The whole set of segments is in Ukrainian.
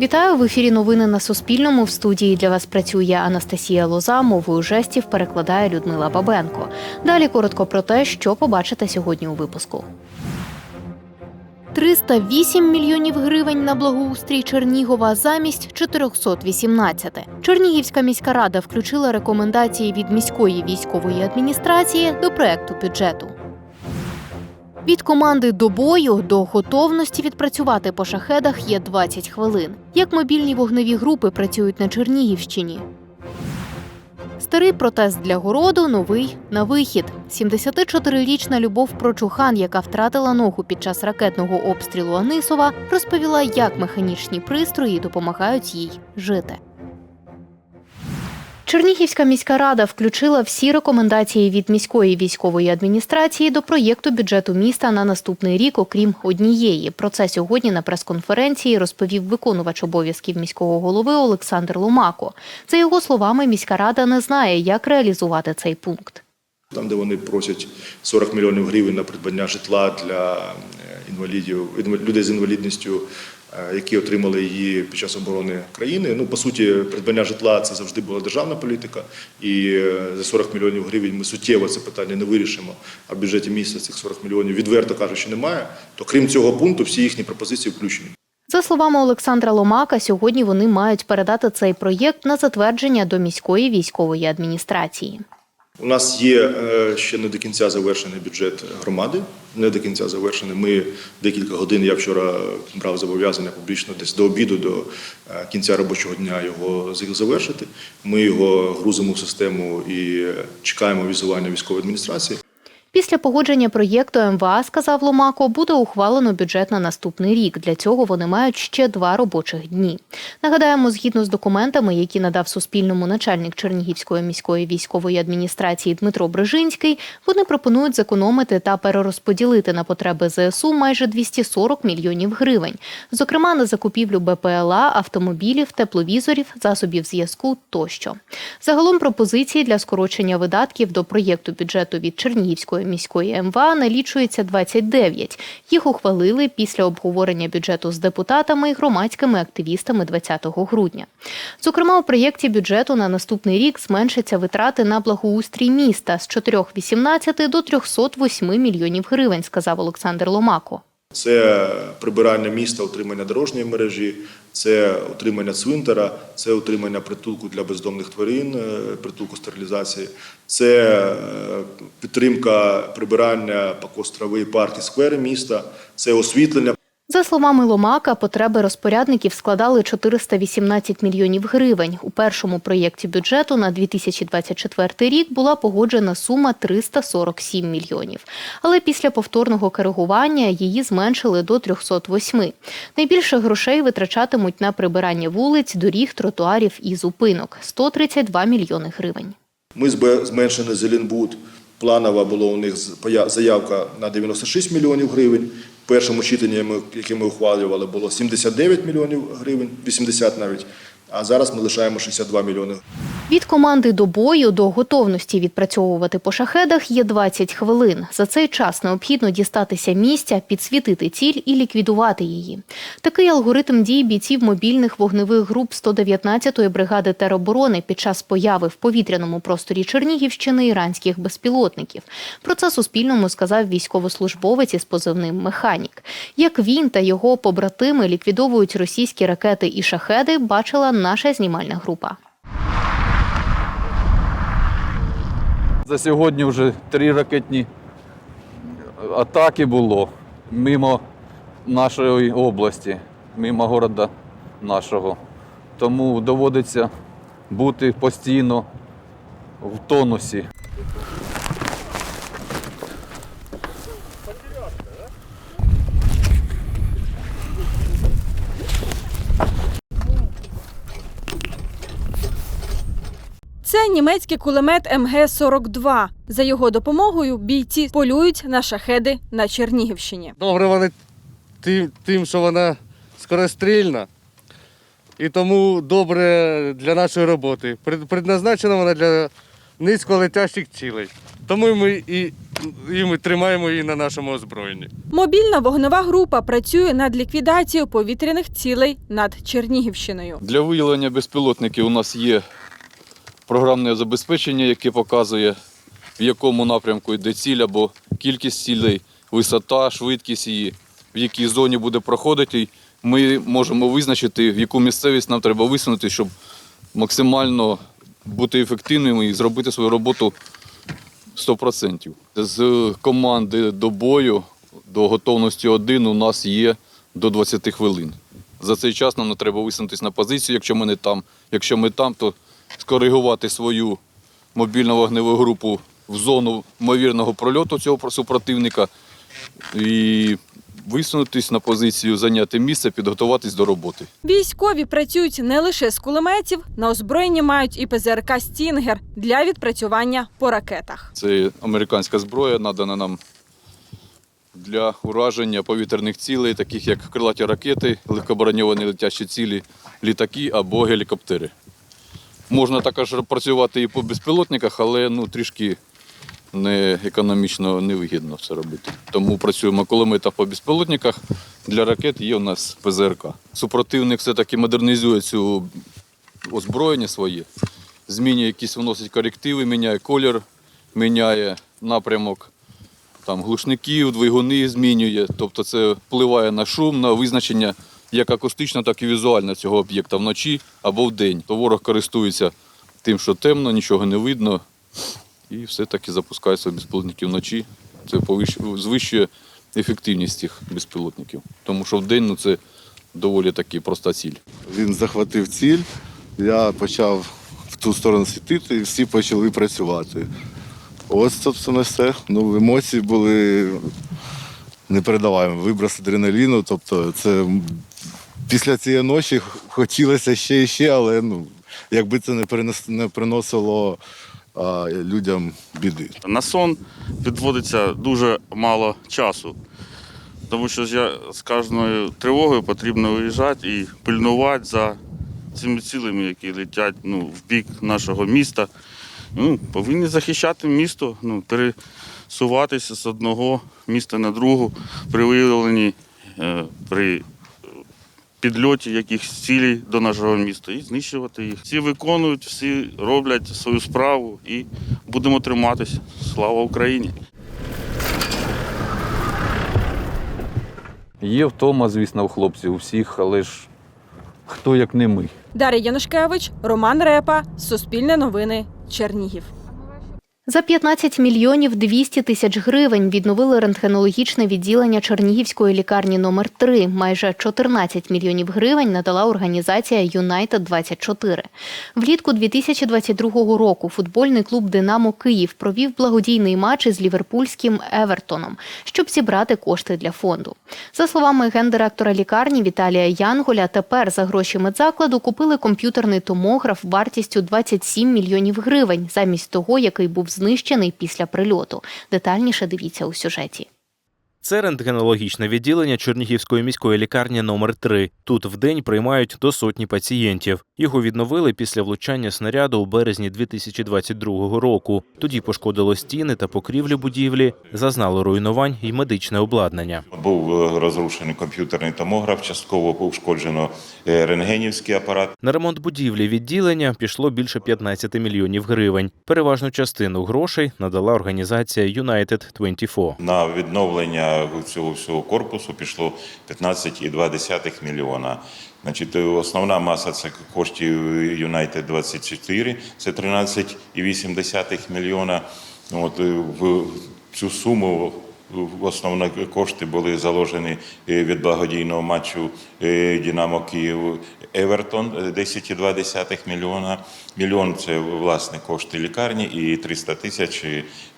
Вітаю в ефірі. Новини на Суспільному. В студії для вас працює Анастасія Лоза. Мовою жестів перекладає Людмила Бабенко. Далі коротко про те, що побачите сьогодні у випуску. 308 мільйонів гривень на благоустрій Чернігова замість 418. Чернігівська міська рада включила рекомендації від міської військової адміністрації до проекту бюджету. Від команди до бою до готовності відпрацювати по шахедах є 20 хвилин. Як мобільні вогневі групи працюють на Чернігівщині? Старий протест для городу, новий на вихід. 74-річна Любов Прочухан, яка втратила ногу під час ракетного обстрілу Анисова, розповіла, як механічні пристрої допомагають їй жити. Чернігівська міська рада включила всі рекомендації від міської військової адміністрації до проєкту бюджету міста на наступний рік, окрім однієї. Про це сьогодні на прес-конференції розповів виконувач обов'язків міського голови Олександр Ломако. За його словами, міська рада не знає, як реалізувати цей пункт. Там, де вони просять 40 мільйонів гривень на придбання житла для е, інвалідів, інва- людей з інвалідністю, які отримали її під час оборони країни. Ну, по суті, придбання житла це завжди була державна політика, і е, за 40 мільйонів гривень ми суттєво це питання не вирішимо. А в бюджеті міста цих 40 мільйонів відверто кажучи немає. То крім цього пункту, всі їхні пропозиції включені. За словами Олександра Ломака, сьогодні вони мають передати цей проєкт на затвердження до міської військової адміністрації. У нас є е, ще не до кінця завершений бюджет громади. Не до кінця завершений. Ми декілька годин. Я вчора брав зобов'язання публічно десь до обіду, до е, кінця робочого дня його завершити. Ми його грузимо в систему і чекаємо візування військової адміністрації. Після погодження проєкту МВА, сказав Ломако, буде ухвалено бюджет на наступний рік. Для цього вони мають ще два робочих дні. Нагадаємо, згідно з документами, які надав Суспільному начальник Чернігівської міської військової адміністрації Дмитро Брижинський, вони пропонують зекономити та перерозподілити на потреби ЗСУ майже 240 мільйонів гривень, зокрема на закупівлю БПЛА, автомобілів, тепловізорів, засобів зв'язку тощо. Загалом пропозиції для скорочення видатків до проєкту бюджету від Чернігівської міської МВА налічується 29. Їх ухвалили після обговорення бюджету з депутатами і громадськими активістами 20 грудня. Зокрема, у проєкті бюджету на наступний рік зменшаться витрати на благоустрій міста з 4,18 до 308 мільйонів гривень, сказав Олександр Ломако. Це прибирання міста, утримання дорожньої мережі, це отримання цвинтара, це отримання притулку для бездомних тварин, е, притулку стерилізації, це е, підтримка прибирання покос трави, парки, сквери міста, це освітлення. За словами Ломака, потреби розпорядників складали 418 мільйонів гривень. У першому проєкті бюджету на 2024 рік була погоджена сума 347 мільйонів. Але після повторного коригування її зменшили до 308. Найбільше грошей витрачатимуть на прибирання вулиць, доріг, тротуарів і зупинок 132 мільйони гривень. Ми зменшили Зеленбуд. Планова була у них заявка на 96 мільйонів гривень. Першому читанні, яке ми ухвалювали, було 79 мільйонів гривень, 80 навіть. А зараз ми лишаємо 62 мільйони Від команди до бою до готовності відпрацьовувати по шахедах є 20 хвилин. За цей час необхідно дістатися місця, підсвітити ціль і ліквідувати її. Такий алгоритм дій бійців мобільних вогневих груп 119-ї бригади тероборони під час появи в повітряному просторі Чернігівщини іранських безпілотників. Про це Суспільному сказав військовослужбовець із позивним Механік. Як він та його побратими ліквідовують російські ракети і шахеди, бачила наша знімальна група. За сьогодні вже три ракетні атаки було мимо нашої області, мимо города нашого. Тому доводиться бути постійно в тонусі. Це німецький кулемет МГ-42. За його допомогою бійці полюють на шахеди на Чернігівщині. Добре вони тим, тим, що вона скорострільна. І тому добре для нашої роботи. Предназначена вона для низьколетящих цілей. Тому ми і і ми тримаємо її на нашому озброєнні. Мобільна вогнева група працює над ліквідацією повітряних цілей над Чернігівщиною. Для виявлення безпілотників у нас є програмне забезпечення, яке показує, в якому напрямку йде ціль або кількість цілей, висота, швидкість її, в якій зоні буде проходити. Ми можемо визначити, в яку місцевість нам треба висунути, щоб максимально бути ефективними і зробити свою роботу 100%. З команди до бою, до готовності один у нас є до 20 хвилин. За цей час нам не треба висунутися на позицію, якщо ми не там. Якщо ми там, то скоригувати свою мобільну вогневу групу в зону ймовірного прольоту цього супротивника і висунутись на позицію, зайняти місце, підготуватись до роботи. Військові працюють не лише з кулеметів, на озброєнні мають і ПЗРК Стінгер для відпрацювання по ракетах. Це американська зброя, надана нам для ураження повітряних цілей, таких як крилаті ракети, легкоброньовані летящі цілі, літаки або гелікоптери. Можна також працювати і по безпілотниках, але ну, трішки не економічно невигідно це робити. Тому працюємо кулеметах по безпілотниках. Для ракет є у нас ПЗРК. Супротивник все-таки модернізує цю озброєння своє, змінює якісь вносить корективи, міняє колір, міняє напрямок там, глушників, двигуни змінює. Тобто це впливає на шум, на визначення як акустично, так і візуально цього об'єкта вночі або вдень. То ворог користується тим, що темно, нічого не видно, і все-таки запускає свої безпілотники вночі. Це звищує ефективність цих безпілотників. Тому що вдень ну, це доволі таки проста ціль. Він захватив ціль, я почав в ту сторону світити і всі почали працювати. Ось, собственно, все. Ну, емоції були непередаваємо. Виброс адреналіну. Тобто, це після цієї ночі хотілося ще і ще, але ну, якби це не, не приносило а, людям біди. На сон відводиться дуже мало часу. Тому що я з кожною тривогою потрібно виїжджати і пильнувати за цими цілями, які летять ну, в бік нашого міста. Ну, повинні захищати місто, ну, пересуватися з одного міста на другу при виявленні, е, при підльоті якихось цілей до нашого міста і знищувати їх. Всі виконують, всі роблять свою справу і будемо триматися. Слава Україні! Є втома, звісно, у хлопців у всіх, але ж хто як не ми. Дар'я Янушкевич, Роман Репа, Суспільне новини, Чернігів. За 15 мільйонів 200 тисяч гривень відновили рентгенологічне відділення Чернігівської лікарні номер 3 Майже 14 мільйонів гривень надала організація Юнайтед 24 Влітку 2022 року футбольний клуб Динамо Київ провів благодійний матч із ліверпульським Евертоном, щоб зібрати кошти для фонду. За словами гендиректора лікарні Віталія Янголя, тепер за гроші медзакладу купили комп'ютерний томограф вартістю 27 мільйонів гривень, замість того, який був знищений після прильоту. Детальніше дивіться у сюжеті. Це рентгенологічне відділення Чернігівської міської лікарні номер 3 Тут вдень приймають до сотні пацієнтів. Його відновили після влучання снаряду у березні 2022 року. Тоді пошкодило стіни та покрівлі будівлі, зазнало руйнувань і медичне обладнання. Був е, розрушений комп'ютерний томограф, частково ушкоджено е, рентгенівський апарат. На ремонт будівлі відділення пішло більше 15 мільйонів гривень. Переважну частину грошей надала організація United 24. На відновлення цього всього корпусу пішло 15,2 мільйона. Значить, е, основна маса це коштів United 24, це 13,8 мільйона. От, е, в цю суму основні кошти були заложені е, від благодійного матчу е, Динамо Київ Евертон е, 10,2 мільйона. Мільйон це власне кошти лікарні і 300 тисяч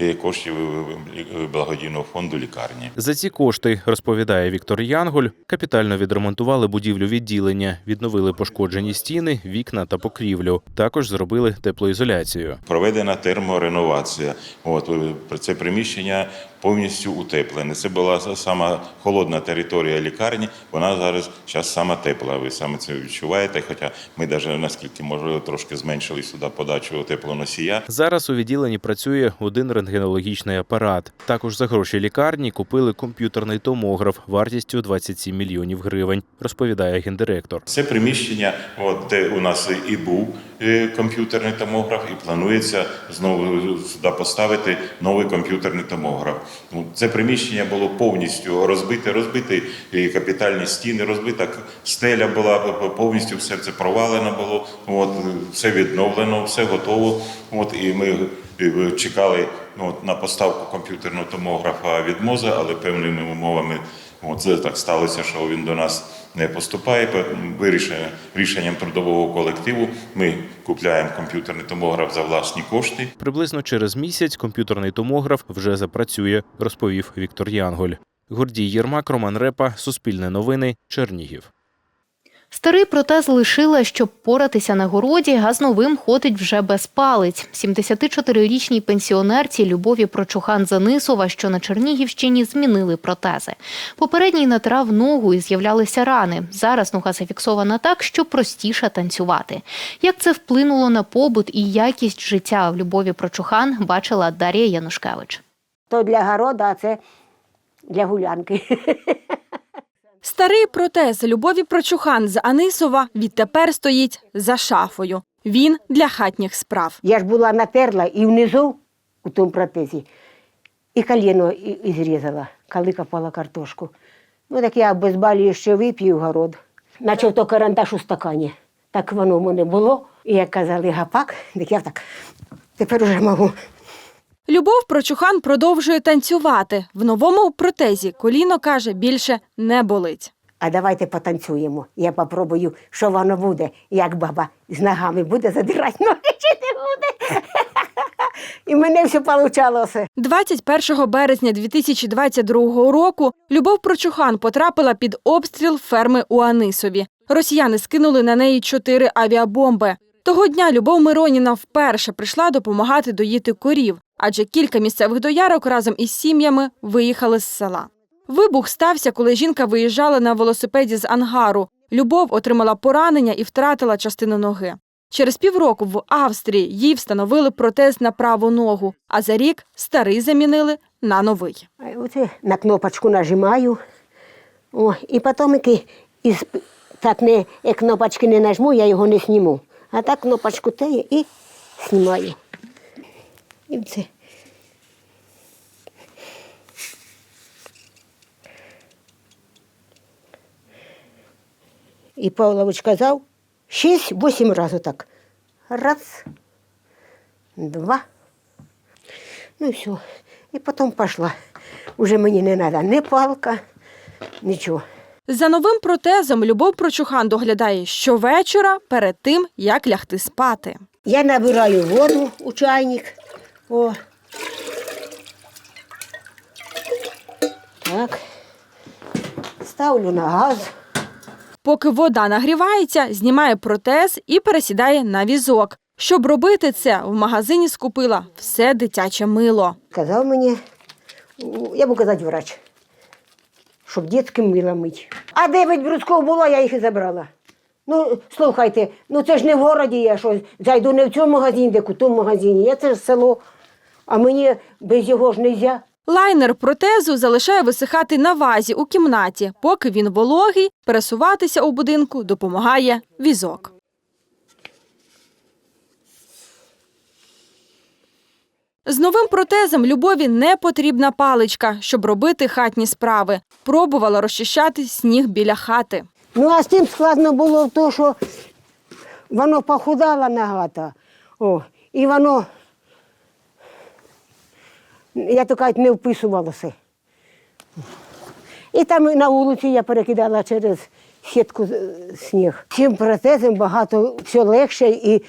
е, коштів благодійного фонду лікарні. За ці кошти, розповідає Віктор Янголь, капітально відремонтували будівлю відділення, відновили пошкоджені стіни, вікна та покрівлю. Також зробили теплоізоляцію. Проведена термореновація. От це приміщення повністю утеплений. Це була сама холодна територія лікарні, вона зараз зараз сама тепла. Ви саме це відчуваєте. Хоча ми навіть наскільки може трошки зменшили сюди подачу теплоносія. Зараз у відділенні працює один рентгенологічний апарат. Також за гроші лікарні купили комп'ютерний томограф вартістю 27 мільйонів гривень, розповідає гендиректор. Це приміщення, от, де у нас і був е, комп'ютерний томограф, і планується знову сюди поставити новий комп'ютерний томограф. Ну, Приміщення було повністю розбите, розбите і капітальні стіни, розбита стеля була повністю все це провалено було. От все відновлено, все готово. От і ми чекали ну, от, на поставку комп'ютерного томографа від МОЗа, але певними умовами. От це так сталося, що він до нас не поступає. По- Вирішення рішенням трудового колективу ми купляємо комп'ютерний томограф за власні кошти. Приблизно через місяць комп'ютерний томограф вже запрацює, розповів Віктор Янголь. Гордій Єрмак, Роман Репа, Суспільне новини, Чернігів. Старий протез лишила, щоб поратися на городі, а з новим ходить вже без палець. 74-річній пенсіонерці Любові Прочухан Занисова, що на Чернігівщині змінили протези. Попередній натрав ногу і з'являлися рани. Зараз нога зафіксована так, що простіше танцювати. Як це вплинуло на побут і якість життя в Любові Прочухан, бачила Дар'я Янушкевич. То для города, а це для гулянки. Старий протез Любові Прочухан з Анисова відтепер стоїть за шафою. Він для хатніх справ. Я ж була натерла і внизу, у тому протезі, і коліно і, зрізала, коли копала картошку. Ну так я без балі ще вип'ю город. Наче то карандаш у стакані. Так воно в мене було. І як казали гапак, так я так тепер уже можу. Любов Прочухан продовжує танцювати. В новому протезі коліно каже більше не болить. А давайте потанцюємо. Я попробую, що воно буде, як баба з ногами буде задирати ноги чи не буде. І мене все получалося. 21 березня 2022 року Любов Прочухан потрапила під обстріл ферми у Анисові. Росіяни скинули на неї чотири авіабомби. Того дня Любов Мироніна вперше прийшла допомагати доїти корів, адже кілька місцевих доярок разом із сім'ями виїхали з села. Вибух стався, коли жінка виїжджала на велосипеді з ангару. Любов отримала поранення і втратила частину ноги. Через півроку в Австрії їй встановили протез на праву ногу, а за рік старий замінили на новий. Оце на кнопочку нажимаю. О, і потім із, так не, як кнопочки не нажму, я його не зніму. А так кнопочку теє і знімаю. І це. І Павлович казав, шість-вісім разів так. Раз, два. Ну і все. І потім пішла. Уже мені не треба ні палка, нічого. За новим протезом Любов Прочухан доглядає щовечора перед тим, як лягти спати. Я набираю воду у чайник. О. Так. Ставлю на газ. Поки вода нагрівається, знімає протез і пересідає на візок. Щоб робити це, в магазині скупила все дитяче мило. Сказав мені, я буду казати врач, щоб дітським милом мить. А дев'ять брусков було, я їх і забрала. Ну, слухайте, ну це ж не в городі я щось. Зайду не в цьому магазині, де у тому магазині. Я це ж село. А мені без його ж не можна. Лайнер протезу залишає висихати на вазі у кімнаті. Поки він вологий, пересуватися у будинку допомагає візок. З новим протезом Любові не потрібна паличка, щоб робити хатні справи. Пробувала розчищати сніг біля хати. Ну, а з тим складно було в те, що воно похудало нагато. О, і воно, я то кажуть, не вписувалося. І там на вулиці я перекидала через сітку сніг. Цим протезом багато все легше і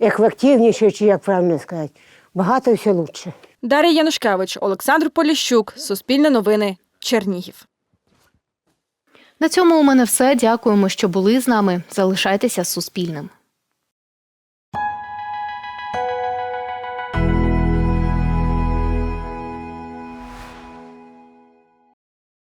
ефективніше, чи як правильно сказати. Багато все краще. Дар'я Янушкевич, Олександр Поліщук, Суспільне новини, Чернігів. На цьому у мене все. Дякуємо, що були з нами. Залишайтеся з Суспільним.